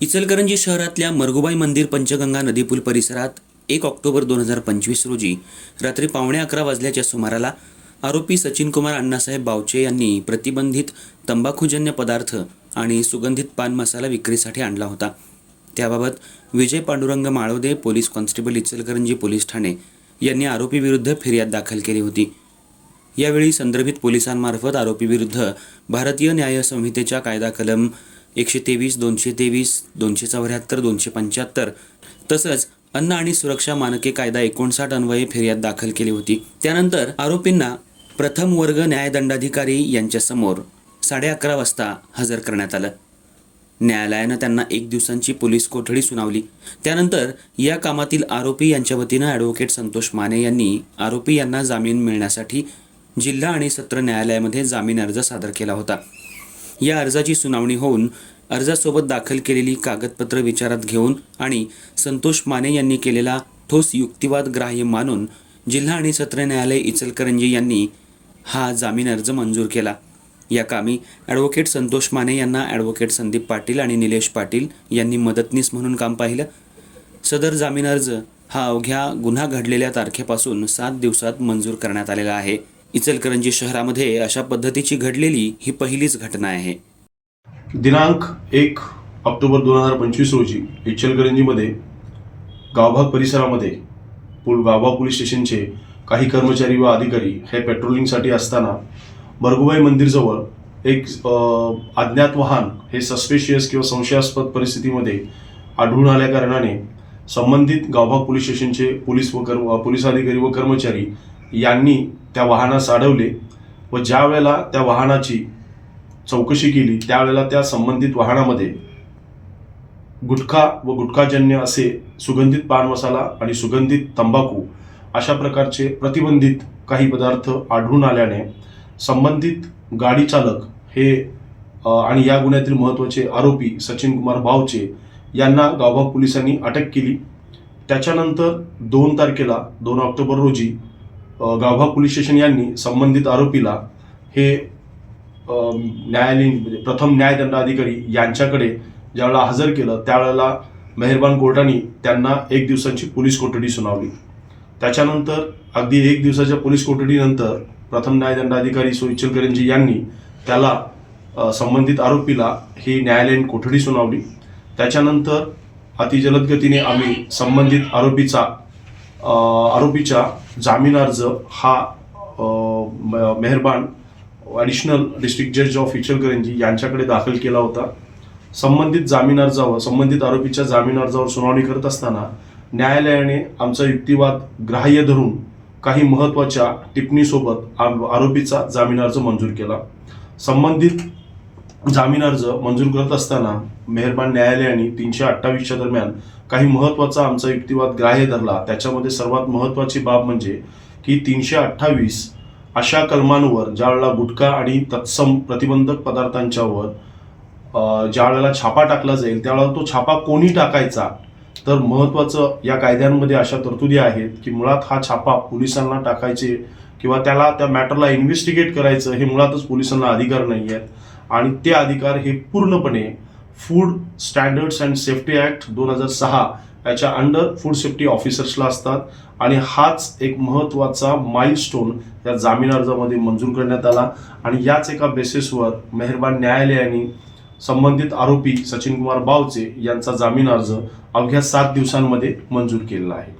इचलकरंजी शहरातल्या मरगुबाई मंदिर पंचगंगा नदीपूल परिसरात एक ऑक्टोबर दोन हजार पंचवीस रोजी रात्री पावणे अकरा वाजल्याच्या सुमाराला आरोपी सचिन कुमार अण्णासाहेब बावचे यांनी प्रतिबंधित तंबाखूजन्य पदार्थ आणि सुगंधित पान मसाला विक्रीसाठी आणला होता. त्याबाबत Vijay Pandurang Malavade police constable Ichalkaranji police Thane यांनी आरोपीविरुद्ध फिर्याद दाखल केली होती. यावेळी संदर्भित पोलिसांमार्फत आरोपीविरुद्ध भारतीय न्याय संहितेच्या कायदा कलम एकशे तेवीस दोनशे तेवीस दोनशे चौऱ्याहत्तर दोनशे पंच्याहत्तर. तसंच अन्न आणि सुरक्षा मानके कायदा एकोणसाठ अन्वये फिर्याद दाखल केली होती. त्यानंतर आरोपींना प्रथम वर्ग न्यायदंडाधिकारी यांच्यासमोर साडे अकरा वाजता हजर करण्यात आलं. न्यायालयानं त्यांना एक दिवसांची पोलीस कोठडी सुनावली. त्यानंतर या कामातील आरोपी यांच्या वतीनं ॲडव्होकेट संतोष माने यांनी आरोपी यांना जामीन मिळण्यासाठी जिल्हा आणि सत्र न्यायालयामध्ये जामीन अर्ज सादर केला होता. या अर्जाची सुनावणी होऊन अर्जासोबत दाखल केलेली कागदपत्र विचारात घेऊन आणि संतोष माने यांनी केलेला ठोस युक्तिवाद ग्राह्य मानून जिल्हा आणि सत्र न्यायालय इचलकरंजी यांनी हा जामीन अर्ज मंजूर केला. या कामी ॲडव्होकेट संतोष माने यांना ॲडव्होकेट संदीप पाटील आणि निलेश पाटील यांनी मदतनीस म्हणून काम पाहिलं. सदर जामीन अर्ज हा अवघ्या गुन्हा घडलेल्या तारखेपासून सात दिवसात मंजूर करण्यात आलेला आहे. इचलकरंजी शहरामध्ये अशा पद्धतीची घडलेली ही पहिलीच घटना आहे. दिनांक एक ऑक्टोबर दोन हजार पंचवीस रोजी इचलकरंजीमध्ये गावभाग परिसरामध्ये पुल गावभाग पोलीस स्टेशनचे काही कर्मचारी व अधिकारी हे पेट्रोलिंगसाठी असताना भरगुबाई मंदिरजवळ एक अज्ञात वाहन हे सस्पेशियस किंवा संशयास्पद परिस्थितीमध्ये आढळून आल्या कारणाने संबंधित गावभाग पोलीस स्टेशनचे पोलीस व कर्म पोलीस अधिकारी व कर्मचारी यांनी त्या वाहनास अडवले व ज्या वेळेला त्या वाहनाची चौकशी केली त्यावेळेला त्या संबंधित वाहनामध्ये गुटखा व गुटखाजन्य असे सुगंधित पान मसाला आणि सुगंधित तंबाखू अशा प्रकारचे प्रतिबंधित काही पदार्थ आढळून आल्याने संबंधित गाडी चालक हे आणि या गुन्ह्यातील महत्त्वाचे आरोपी सचिन कुमार भावचे यांना गावभाग पोलिसांनी अटक केली. त्याच्यानंतर दोन तारखेला दोन ऑक्टोबर रोजी गावभा गावभाग पोलीस स्टेशन यांनी संबंधित आरोपीला हे न्यायालयीन म्हणजे प्रथम न्यायदंडाधिकारी यांच्याकडे ज्यावेळेला हजर केलं त्यावेळेला मेहरबान कोर्टाने त्यांना एक दिवसांची पोलीस कोठडी सुनावली. त्याच्यानंतर अगदी एक दिवसाच्या पोलीस कोठडीनंतर प्रथम न्यायदंडाधिकारी सो इचलकरंजी यांनी त्याला संबंधित आरोपीला ही न्यायालयीन कोठडी सुनावली. त्याच्यानंतर अतिजलद गतीने आम्ही संबंधित आरोपीचा आरोपीचा आरोपीच्या जामीन अर्ज हा मेहरबान ॲडिशनल डिस्ट्रिक्ट जज ऑफ इचलकरंजी यांच्याकडे दाखल केला होता. संबंधित जामीन अर्जावर संबंधित आरोपीच्या जामीन अर्जावर सुनावणी करत असताना न्यायालयाने आमचा युक्तिवाद ग्राह्य धरून काही महत्त्वाच्या टिप्पणीसोबत आरोपीचा जामीन अर्ज मंजूर केला. संबंधित जामीन अर्ज मंजूर करत असताना मेहरबान न्यायालयाने तीनशे अठ्ठावीसच्या दरम्यान काही महत्त्वाचा आमचा युक्तिवाद ग्राह्य धरला. त्याच्यामध्ये सर्वात महत्त्वाची बाब म्हणजे की तीनशे अठ्ठावीस अशा कलमांवर ज्या वेळेला गुटखा आणि तत्सम प्रतिबंधक पदार्थांच्यावर ज्यावेळेला ज्या वेळेला छापा टाकला जाईल त्यावेळेला तो छापा कोणी टाकायचा? तर महत्त्वाचं या कायद्यांमध्ये अशा तरतुदी आहेत की मुळात हा छापा पोलिसांना टाकायचे किंवा त्याला त्या मॅटरला इन्व्हेस्टिगेट करायचं हे मुळातच पोलिसांना अधिकार नाही आहेत आणि ते अधिकार हे पूर्णपणे food standards and safety act दोन हजार सहा याच्या अंडर फूड सेफ्टी ऑफिसर्सला असतात. आणि हाच एक महत्त्वाचा माइलस्टोन या जामीन अर्जामध्ये मंजूर करण्यात आला. आणि याच एका बेसिसवर मेहरबान न्यायालयाने संबंधित आरोपी सचिन कुमार बावचे यांचा जामीन अर्ज अवघ्या सात दिवसांमध्ये मंजूर केलेला आहे.